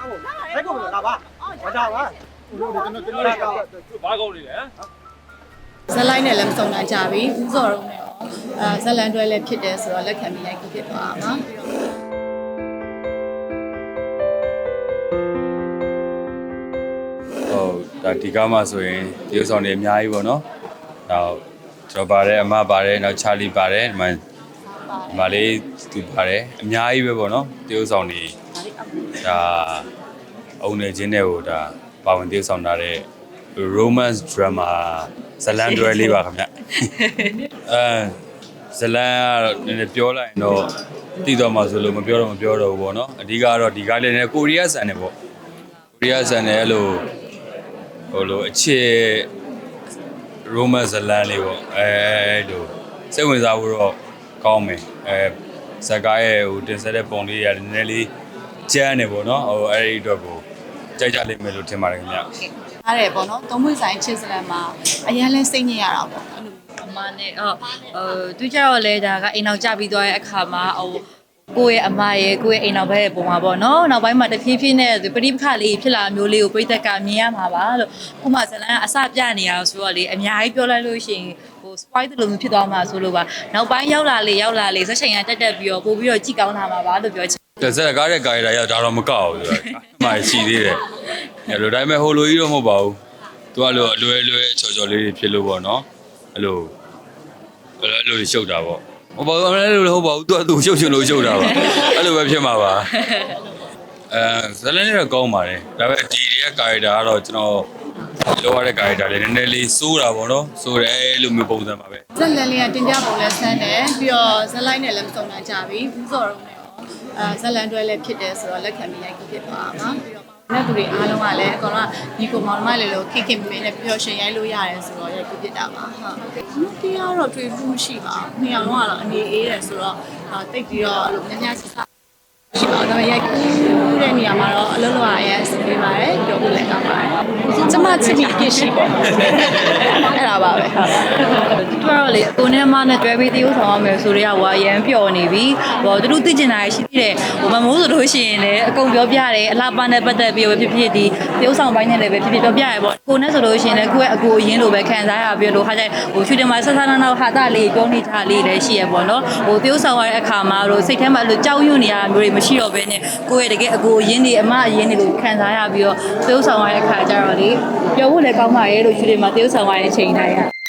အဲ့ကောင်လာပါမကြပါဘူးတို့ကျွန်တော်ကျွန်တော်ကဘာကောင်းနေလဲဟမ်ဇက်လိုက်နဲ့လည်းမစုံနိုင်ကြပြီဦးစော်ရုံးနဲ့ရောအဲဇက်လန်တွဲလည်းဖြစ်တယ်ဆိုတော့လက်ခံပြီးရိုက်ခုဖြစ်သွားတာပါပြီးတော့ဟုတ်ဒါဒီကားမှာဆိုရင်ဒီဥဆောင်တွေအများကြီးပေါ့နော်နောက်ကျွန်တော်ပါတယ်အမပါတယ်နောက်ချာလီပါတယ်ဒီမှာဒီမှာလေးသူပါတယ်အများကြီးပဲပေါ့နော်ဒီဥဆောင်တွေ ဒါအုံနေချင်းတွေကိုဒါပါဝင်ဒီဥဆောင်ထားတဲ့ romance drama ဇလန်တွဲလေးပါခင်ဗျအဲဇလန်ကတော့နည်းနည်းပြောလိုက်ရင်တော့တည်တော်မှာဆိုလို့မပြောတော့မပြောတော့ဘူးပေါ့နော်အဓိကကတော့ဒီကားလေးနဲ့ကိုရီးယားဆန်နေပေါ့ကိုရီးယားဆန်နေအဲ့လိုဟိုလိုအခြေ romance ဇလန်လေးပေါ့အဲလိုစိတ်ဝင်စားဖို့တော့ကောင်းမယ်အဲဇက်ကားရဲ့ဟိုတင်ဆက်တဲ့ပုံလေးတွေကနည်းနည်းလေး ကျန်းနေပေါ့နော်ဟိုအဲ့ဒီအတွက်ကိုကြိုက်ကြလိမ့်မယ်လို့ထင်ပါတယ်ခင်ဗျအားတယ်ပေါ့နော်သုံးမွေဆိုင်ချစ်စလန်မှာအရင်လဲစိတ်ညစ်ရတာပေါ့အဲ့လိုအမနဲ့ဟိုဟိုသူကြတော့လဲဒါကအိမ်အောင်ကြပြီးသွားတဲ့အခါမှာဟိုကိုယ့်ရဲ့အမရဲ့ကိုယ့်ရဲ့အိမ်အောင်ဘက်ရဲ့ပုံမှာပေါ့နော်နောက်ပိုင်းမှာတဖြည်းဖြည်းနဲ့ပရိပခလေးဖြစ်လာမျိုးလေးကိုပြိတက်ကမြင်ရမှာပါလို့ခုမှဇလန်ကအစပြနေရဆိုတော့လေအများကြီးပြောလိုက်လို့ရှိရင်ဟို spoil တလို့မျိုးဖြစ်သွားမှာဆိုလို့ပါနောက်ပိုင်းရောက်လာလေရောက်လာလေဆက်ချိန်ကတက်တက်ပြီးတော့ပို့ပြီးတော့ကြည်ကောင်းလာမှာပါလို့ပြောချင် ဇက်ကားတဲ့ကာရီတာရောက်ဒါတော့မကောက်ဘူးဆိုတာအမှရှိသေးတယ်အဲလိုတိုင်းမဲ့ဟိုလိုကြီးတော့မဟုတ်ပါဘူးသူကလိုအလွယ်လွယ်ချော်ချော်လေးတွေဖြစ်လို့ပေါ့နော်အဲ့လိုအဲ့လိုရှုပ်တာပေါ့ဟိုဘာလို့အဲ့လိုဟုတ်ပါဘူးသူကသူရှုပ်ချင်လို့ရှုပ်တာပါအဲ့လိုပဲဖြစ်မှာပါအဲဇလန်လေးတော့ကောင်းပါတယ်ဒါပေမဲ့ဒီရဲ့ကာရီတာကတော့ကျွန်တော်လောရတဲ့ကာရီတာလေးနည်းနည်းလေးစိုးတာပေါ့နော်စိုးတယ်အဲ့လိုမျိုးပုံစံပါပဲဇက်လန်လေးကတင်ပြပုံလဲဆန်းတယ်ပြီးတော့ဇက်လိုက်နဲ့လည်းမစုံနိုင်ကြပြီဦးစော်ရုံးနဲ့ရော အဲဇက်လန်တွဲလည်းဖြစ်တယ်ဆိုတော့လက်ခံပြီးရိုက်ခုဖြစ်သွားတာပါပြီးတော့နဲ့သူတွေအားလုံးကလည်းအကောင်ကဒီကိုမောင်နှမလေးလို့ခိခင်မင်းနဲ့ပျော်ရွှင်ရိုက်လို့ရတယ်ဆိုတော့ရိုက်ခုဖြစ်တာပါဟုတ်ဟုတ်ဒီကတော့တွေ့ဘူးမရှိပါဘူးနှစ်ယောက်လုံးကတော့အနေအေးတယ်ဆိုတော့တိတ်ပြီးတော့အဲ့လိုများများဆဆရှိပါတော့ရိုက်ကူးတဲ့နေရာမှာတော့အလုပ်လုပ်ရရဲစပေးပါတယ်ပြောဖို့လည်းကောင်းပါတယ်ကျမချစ်ပြီးအပြစ်ရှိပေါ့အဲ့ဒါပါပဲဟုတ်သူက တော့လေအကိုနဲ့အမနဲ့တွဲပြီးတရုပ်ဆောင်ရမယ်ဆိုတော့ဟိုအရန်ပျော်နေပြီဟိုသူတို့သိကျင်တာရှိသေးတယ်ဟိုမမိုးဆိုလို့ရှိရင်လည်းအကုန်ပြောပြတယ်အလားပါနဲ့ပတ်သက်ပြီးတော့ဖြစ်ဖြစ်ဒီတရုပ်ဆောင်ပိုင်းနဲ့လည်းပဲဖြစ်ဖြစ်ပြောပြရပေါ့ကိုနဲ့ဆိုလို့ရှိရင်လည်းကိုယ့်ရဲ့အကိုအရင်လိုပဲခံစားရပြီးတော့ခါကျဟိုချူတင်မှာဆက်ဆက်နောက်နောက်ဟာတာလေးပြောနေချလေးလည်းရှိရပေါ့နော်ဟိုတရုပ်ဆောင်ရတဲ့အခါမှာတို့စိတ်ထဲမှာအဲ့လိုကြောက်ရွံ့နေရမျိုးတွေမရှိတော့ဘဲနဲ့ကိုယ့်ရဲ့တကယ်အကိုအရင်တွေအမအရင်တွေလို့ခံစားရပြီးတော့တရုပ်ဆောင်ရတဲ့အခါကျတော့လေပြောဖို့လည်းကောင်းပါရဲ့လို့ချူတင်မှာတရုပ်ဆောင်ရတဲ့အချိန်တိုင်းရ